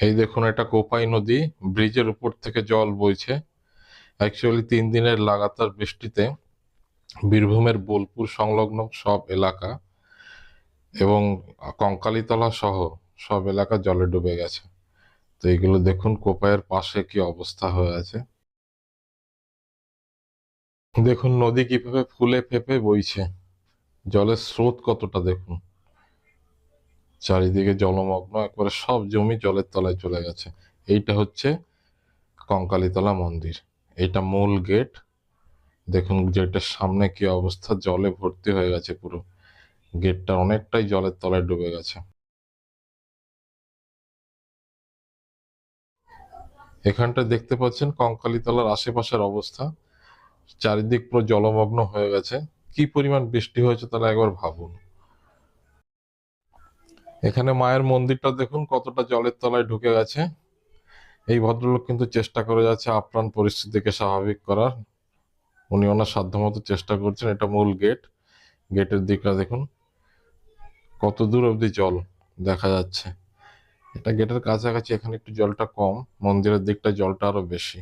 এই দেখুন, এটা কোপাই নদী, ব্রিজের উপর থেকে জল বইছে। অ্যাকচুয়ালি তিন দিনের লাগাতার বৃষ্টিতে বীরভূমের বোলপুর সংলগ্ন সব এলাকা এবং কঙ্কালীতলা সহ সব এলাকা জলে ডুবে গেছে। তো এগুলো দেখুন, কোপাইয়ের পাশে কি অবস্থা হয়ে আছে। দেখুন, নদী কীভাবে ফুলে ফেপে বইছে। জলের স্রোত কতটা দেখুন। চারিদিকে জলমগ্ন, একবারে সব জমি জলের তলায় চলে গেছে। এইটা হচ্ছে কঙ্কালীতলা মন্দির। এটা মূল গেট। দেখুন গেটের সামনে কি অবস্থা, জলে ভর্তি হয়ে গেছে পুরো। গেটটা অনেকটাই জলের তলায় ডুবে গেছে। এখানটা দেখতে পাচ্ছেন কঙ্কালীতলার আশেপাশের অবস্থা। চারিদিক পুরো জলমগ্ন হয়ে গেছে। কি পরিমাণ বৃষ্টি হয়েছে তাহলে একবার ভাবুন। এখানে মায়ের মন্দিরটা দেখুন, কতটা জলের তলায় ঢুকে গেছে। এই ভদ্রলোক কিন্তু চেষ্টা করে যাচ্ছে আপ্রাণ পরিস্থিতিকে স্বাভাবিক করার। উনি ওনার সাধ্যমতো চেষ্টা করছেন, এটা মূল গেট। গেটের দিকটা দেখুন, কত দূর অবধি জল দেখা যাচ্ছে। এটা গেটের কাছাকাছি, এখানে একটু জলটা কম, মন্দিরের দিকটা জলটা আরও বেশি।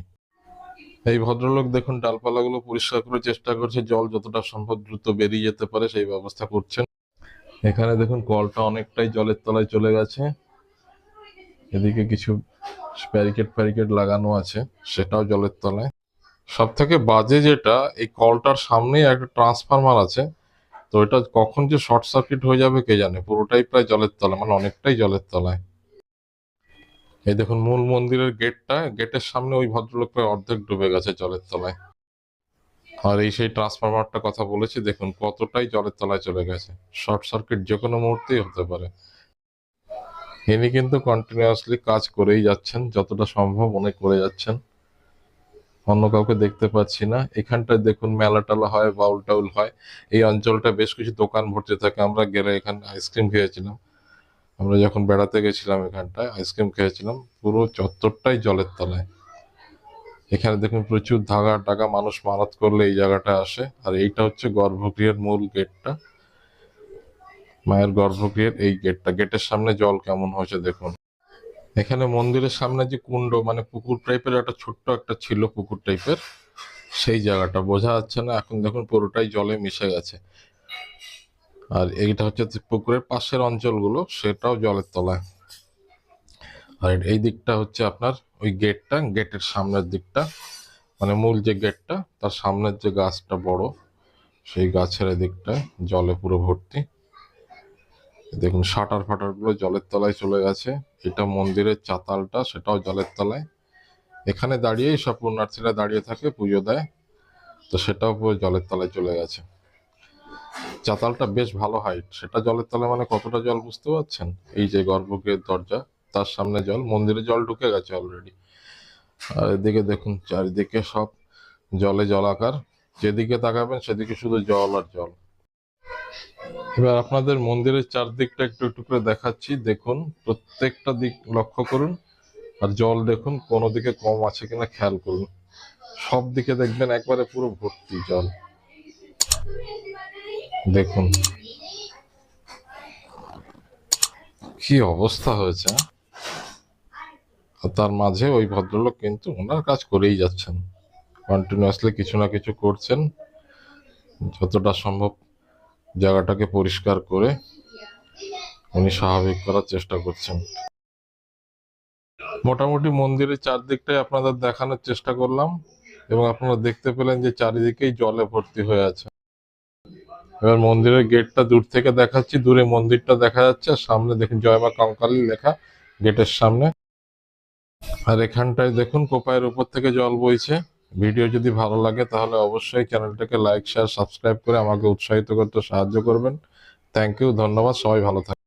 এই ভদ্রলোক দেখুন, ডালপালাগুলো পরিষ্কার করে চেষ্টা করছে, জল যতটা সম্ভব দ্রুত বেরিয়ে যেতে পারে, সেই ব্যবস্থা করছেন। এখানে দেখুন কলটা অনেকটাই জলের তলায় চলে গেছে। এদিকে কিছু ব্যারিকেড ফ্যারিকেড লাগানো আছে, সেটাও জলের তলায়। সব থেকে বাজে যেটা, এই কলটার সামনেই একটা ট্রান্সফরমার আছে। তো এটা কখন যে শর্ট সার্কিট হয়ে যাবে কে জানে, পুরোটাই প্রায় জলের তলায় মানে অনেকটাই জলের তলায়। এই দেখুন মূল মন্দিরের গেটটা গেটের সামনে ওই ভদ্রলোক প্রায় অর্ধেক ডুবে গেছে জলের তলায়। আর এই সেই ট্রান্সফরমারটা কথা বলেছি, দেখুন কতটাই জলের তলায় চলে গেছে। শর্ট সার্কিট যে কোনো মুহূর্তেই হতে পারে। ইনি কিন্তু কন্টিনিউয়াসলি কাজ করেই যাচ্ছেন, যতটা সম্ভব উনি করে যাচ্ছেন। অন্য কাউকে দেখতে পাচ্ছি না। এখানটায় দেখুন মেলা টালা হয় বাউল টাউল হয়। এই অঞ্চলটা বেশ কিছু দোকান ভর্তি থাকে। আমরা গেলে এখানে আইসক্রিম খেয়েছিলাম। আমরা যখন বেড়াতে গেছিলাম এখানটায় আইসক্রিম খেয়েছিলাম। পুরো চত্বরটাই জলের তলায়। এখানে দেখুন প্রচুর ধাগা টাকা মানুষ মারাত করলে এই জায়গাটা আসে। আর এইটা হচ্ছে গর্ভগৃহের মূল গেটটা। মায়ের গর্ভগৃহের এই গেটটা। গেটের সামনে জল কেমন হয়েছে দেখুন। এখানে মন্দিরের সামনে যে কুণ্ড মানে পুকুর টাইপের একটা ছোট্ট একটা ছিল পুকুর টাইপের, সেই জায়গাটা। বোঝা যাচ্ছে না, এখন দেখুন পুরোটাই জলে মিশে গেছে। আর এইটা হচ্ছে পুকুরের পাশের অঞ্চলগুলো, সেটাও জলের তলায়। আর এই দিকটা হচ্ছে আপনার ওই গেটটা, গেটের সামনের দিকটা মানে মূল যে গেটটা, তার সামনের যে গাছটা বড়, সেই গাছের দিকটায় জলে পুরো ভর্তি। দেখুন, শাটার ফাটারগুলো জলের তলায় চলে গেছে। এটা মন্দিরের চাতালটা, সেটাও জলের তলায়। এখানে দাঁড়িয়েই সব পুণ্যার্থীরা দাঁড়িয়ে থাকে, পুজো দেয়, তো সেটাও পুরো জলের তলায় চলে গেছে। চাতালটা বেশ ভালো হাইট সেটা জলের তলায় মানে কতটা জল বুঝতে পারছেন? এই যে গর্ভগৃহের দরজা তার সামনে জল, মন্দিরে জল ঢুকে গেছে অলরেডি আর এদিকে দেখুন, চারিদিকে সব জলে জলাকার। যেদিকে তাকাবেন সেদিকে শুধু জল আর জল। এবার আপনাদের মন্দিরের চারদিকটা একটু একটু করে দেখাচ্ছি। দেখুন, প্রত্যেকটা দিক লক্ষ্য করুন। আর জল দেখুন, কোনো দিকে কম আছে কিনা খেয়াল করুন। সব দিকে দেখবেন একবারে পুরো ভর্তি জল। দেখুন, কি অবস্থা হয়েছে হ্যাঁ? আর তার মাঝে ওই ভদ্রলোক কিন্তু ওনার কাজ করেই যাচ্ছেন। কন্টিনিউয়াসলি কিছু না কিছু করছেন। যতটা সম্ভব জায়গাটাকে পরিষ্কার করে উনি স্বাভাবিক করার চেষ্টা করছেন। মোটামুটি মন্দিরের চারদিকটাই আপনাদের দেখানোর চেষ্টা করলাম এবং আপনারা দেখতে পেলেন যে চারিদিকেই জলে ভর্তি হয়ে আছে। এবার মন্দিরের গেটটা দূর থেকে দেখাচ্ছি। দূরে মন্দিরটা দেখা যাচ্ছে সামনে দেখুন জয় জয়মা কঙ্কালী লেখা গেটের সামনে। আর এখানটায় দেখুন, কোপায়ের উপর থেকে জল বইছে। ভিডিও যদি ভালো লাগে, তাহলে অবশ্যই চ্যানেলটাকে লাইক শেয়ার সাবস্ক্রাইব করে আমাকে উৎসাহিত করতে সাহায্য করবেন। থ্যাংক ইউ ধন্যবাদ, সবাই ভালো থাকবেন।